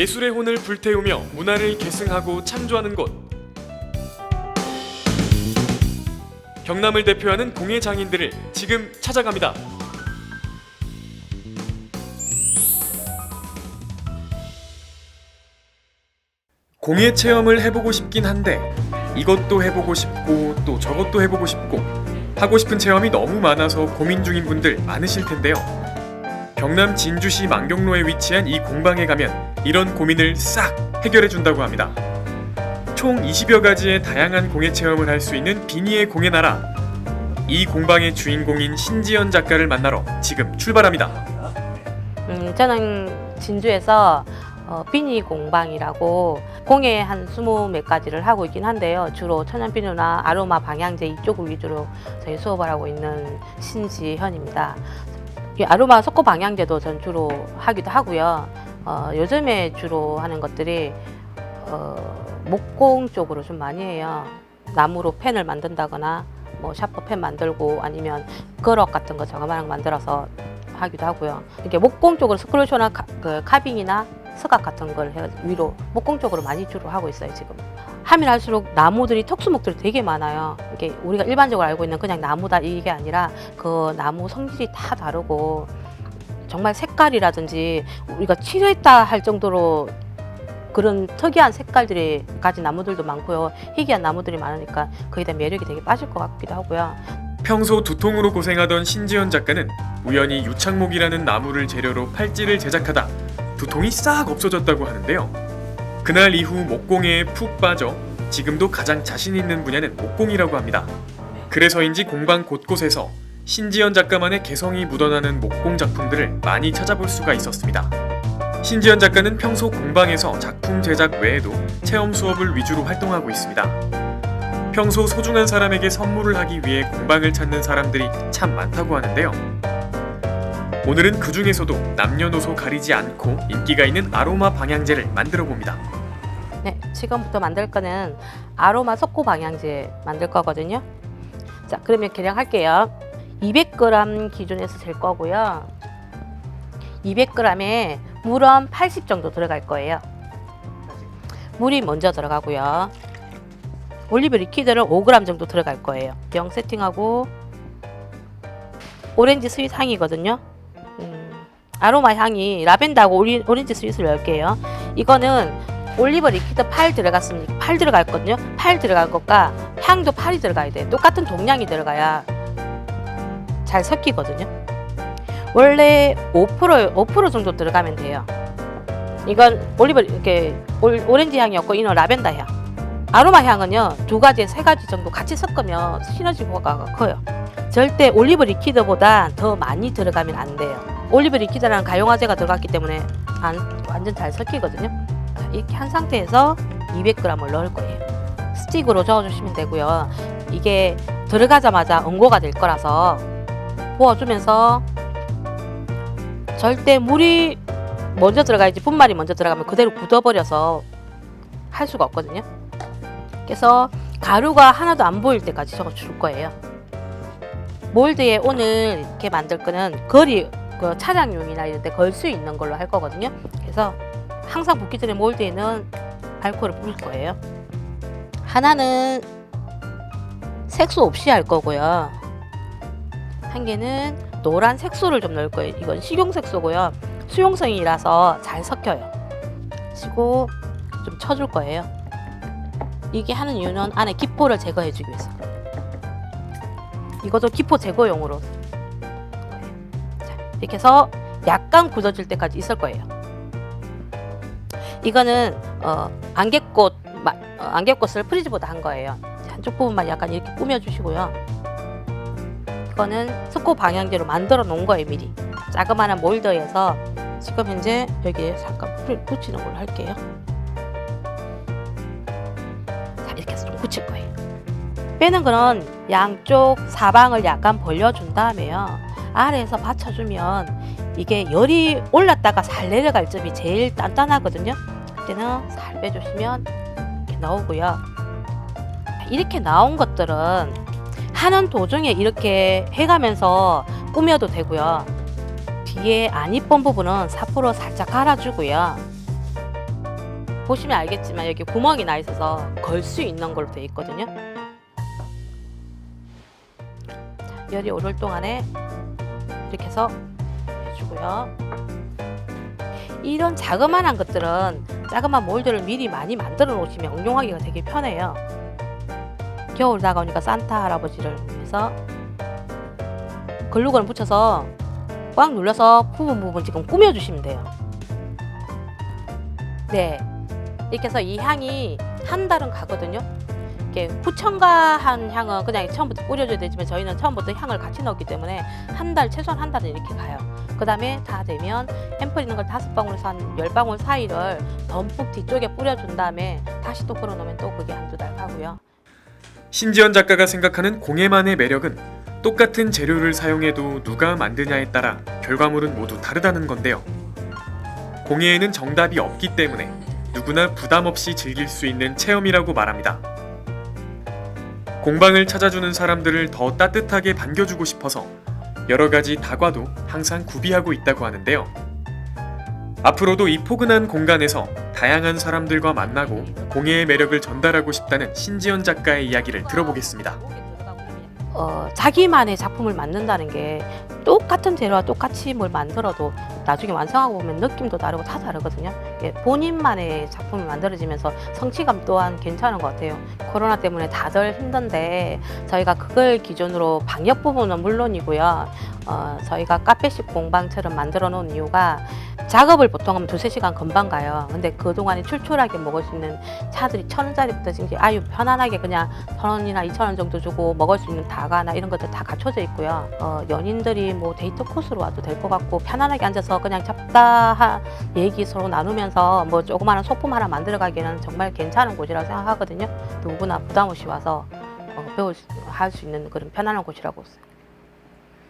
예술의 혼을 불태우며 문화를 계승하고 창조하는 곳. 경남을 대표하는 공예 장인들을 지금 찾아갑니다. 공예 체험을 해보고 싶긴 한데 이것도 해보고 싶고 또 저것도 해보고 싶고 하고 싶은 체험이 너무 많아서 고민 중인 분들 많으실 텐데요. 경남 진주시 만경로에 위치한 이 공방에 가면 이런 고민을 싹 해결해 준다고 합니다. 총 20여 가지의 다양한 공예 체험을 할 수 있는 비니의 공예 나라. 이 공방의 주인공인 신지연 작가를 만나러 지금 출발합니다. 음, 저는 진주에서 어, 비니 공방이라고 공예 한 스무 몇 가지를 하고 있긴 한데요. 주로 천연 비누나 아로마 방향제 이쪽을 위주로 저희 수업을 하고 있는 신지현입니다. 이 아로마 석고 방향제도 전 주로 하기도 하고요. 어, 요즘에 주로 하는 것들이 어, 목공 쪽으로 좀 많이 해요. 나무로 펜을 만든다거나 뭐 샤퍼 펜 만들고 아니면 그럭 같은 거 저거만 만들어서 하기도 하고요. 이렇게 목공 쪽으로 스크롤쇼나 카, 그 카빙이나 서각 같은 걸 해, 위로 목공 쪽으로 많이 주로 하고 있어요 지금. 하면 할수록 나무들이 특수목들이 되게 많아요. 이게 우리가 일반적으로 알고 있는 그냥 나무다 이게 아니라 그 나무 성질이 다 다르고 정말 색깔이라든지 우리가 칠했다 할 정도로 그런 특이한 색깔들이 가진 나무들도 많고요. 희귀한 나무들이 많으니까 거기에 대한 매력이 되게 빠질 것 같기도 하고요. 평소 두통으로 고생하던 신지연 작가는 우연히 유창목이라는 나무를 재료로 팔찌를 제작하다 두통이 싹 없어졌다고 하는데요. 그날 이후 목공에 푹 빠져 지금도 가장 자신 있는 분야는 목공이라고 합니다. 그래서인지 공방 곳곳에서 신지연 작가만의 개성이 묻어나는 목공 작품들을 많이 찾아볼 수가 있었습니다. 신지연 작가는 평소 공방에서 작품 제작 외에도 체험 수업을 위주로 활동하고 있습니다. 평소 소중한 사람에게 선물을 하기 위해 공방을 찾는 사람들이 참 많다고 하는데요. 오늘은 그 중에서도 남녀노소 가리지 않고 인기가 있는 아로마 방향제를 만들어 봅니다. 네, 지금부터 만들 거는 아로마 석고 방향제 만들 거거든요. 자, 그러면 계량할게요. 200g 기준에서 잴 거고요. 200g에 물은 80 정도 들어갈 거예요. 물이 먼저 들어가고요. 올리브 리퀴드를 5g 정도 들어갈 거예요. 영 세팅하고 오렌지 스윗 향이거든요. 음, 아로마 향이 라벤더하고 오리, 오렌지 스윗을 넣을게요. 이거는 올리브 리퀴드 8 들어갔으니까 8 들어갔거든요. 8 들어갈 것과 향도 8이 들어가야 돼. 똑같은 동량이 들어가야 잘 섞이거든요. 원래 5% 5% 정도 들어가면 돼요. 이건 올리브 이렇게 올- 오렌지 향이었고 이는 라벤더 향. 아로마 향은요 두 가지 세 가지 정도 같이 섞으면 시너지 효과가 커요. 절대 올리브 리퀴드보다 더 많이 들어가면 안 돼요. 올리브 리퀴드라는 가용화제가 들어갔기 때문에 안, 완전 잘 섞이거든요. 자, 이렇게 한 상태에서 200g을 넣을 거예요. 스틱으로 저어주시면 되고요. 이게 들어가자마자 응고가 될 거라서 부어주면서 절대 물이 먼저 들어가야지 분말이 먼저 들어가면 그대로 굳어버려서 할 수가 없거든요. 그래서 가루가 하나도 안 보일 때까지 적어줄 거예요. 몰드에 오늘 이렇게 만들 거는 거리 그 차량용이나 이런 데 걸 수 있는 걸로 할 거거든요. 그래서 항상 붓기 전에 몰드에는 알코올을 뿌릴 거예요. 하나는 색소 없이 할 거고요. 한 개는 노란 색소를 좀 넣을 거예요. 이건 식용 색소고요. 수용성이라서 잘 섞여요. 그리고 좀 쳐줄 거예요. 이게 하는 이유는 안에 기포를 제거해주기 위해서. 이것도 기포 제거용으로. 자, 이렇게 해서 약간 굳어질 때까지 있을 거예요. 이거는 어, 안개꽃 마- 어, 안개꽃을 프리즈보다 한 거예요. 자, 한쪽 부분만 약간 이렇게 꾸며주시고요. 이거는 스코 방향제로 만들어 놓은 거예요 미리. 자그마한 몰더에서 지금 현재 여기에 잠깐 풀- 붙이는 걸로 할게요. 자 이렇게 해서 좀 붙일 거예요. 빼는 거는 양쪽 사방을 약간 벌려준 다음에요. 아래에서 받쳐주면 이게 열이 올랐다가 살 내려갈 점이 제일 단단하거든요. 그때는 살 빼주시면 이렇게 나오고요. 이렇게 나온 것들은 하는 도중에 이렇게 해가면서 꾸며도 되고요. 뒤에 안 이쁜 부분은 사포로 살짝 갈아주고요. 보시면 알겠지만 여기 구멍이 나 있어서 걸 수 있는 걸로 되어 있거든요. 자, 열이 오를 동안에 이렇게 해서 해주고요. 이런 자그마한 것들은 자그마한 몰드를 미리 많이 만들어 놓으시면 응용하기가 되게 편해요. 겨울 다가오니까 산타 할아버지를 위해서 글루건을 붙여서 꽉 눌러서 부분 부분 지금 꾸며주시면 돼요. 네. 이렇게 해서 이 향이 한 달은 가거든요. 이렇게 후첨가한 향은 그냥 처음부터 뿌려줘야 되지만 저희는 처음부터 향을 같이 넣었기 때문에 한 달, 최소한 한 달은 이렇게 가요. 그 다음에 다 되면 앰플 있는 걸 다섯 방울에서 한 열 방울 사이를 덤뿍 뒤쪽에 뿌려준 다음에 다시 또 걸어놓으면 또 그게 한두 달 가고요. 신지연 작가가 생각하는 공예만의 매력은 똑같은 재료를 사용해도 누가 만드냐에 따라 결과물은 모두 다르다는 건데요. 공예에는 정답이 없기 때문에 누구나 부담 없이 즐길 수 있는 체험이라고 말합니다. 공방을 찾아주는 사람들을 더 따뜻하게 반겨주고 싶어서 여러 가지 다과도 항상 구비하고 있다고 하는데요. 앞으로도 이 포근한 공간에서 다양한 사람들과 만나고 공예의 매력을 전달하고 싶다는 신지연 작가의 이야기를 들어보겠습니다. 어, 자기만의 작품을 만든다는 게 똑같은 재료와 똑같이 뭘 만들어도 나중에 완성하고 보면 느낌도 다르고 다 다르거든요. 예, 본인만의 작품이 만들어지면서 성취감 또한 괜찮은 것 같아요. 코로나 때문에 다들 힘든데 저희가 그걸 기준으로 방역 부분은 물론이고요. 어, 저희가 카페식 공방처럼 만들어 놓은 이유가 작업을 보통 하면 두세 시간 금방 가요. 근데 그동안에 출출하게 먹을 수 있는 차들이 천 원짜리부터 지금 아유 편안하게 그냥 천 원이나 이천 원 정도 주고 먹을 수 있는 다가나 이런 것들 다 갖춰져 있고요. 어, 연인들이 뭐 데이트 코스로 와도 될 것 같고 편안하게 앉아서 그냥 잡다한 얘기 서로 나누면서 뭐 조그마한 소품 하나 만들어 가기에는 정말 괜찮은 곳이라고 생각하거든요. 누구나 부담 없이 와서 어, 배울 수, 할 수 있는 그런 편안한 곳이라고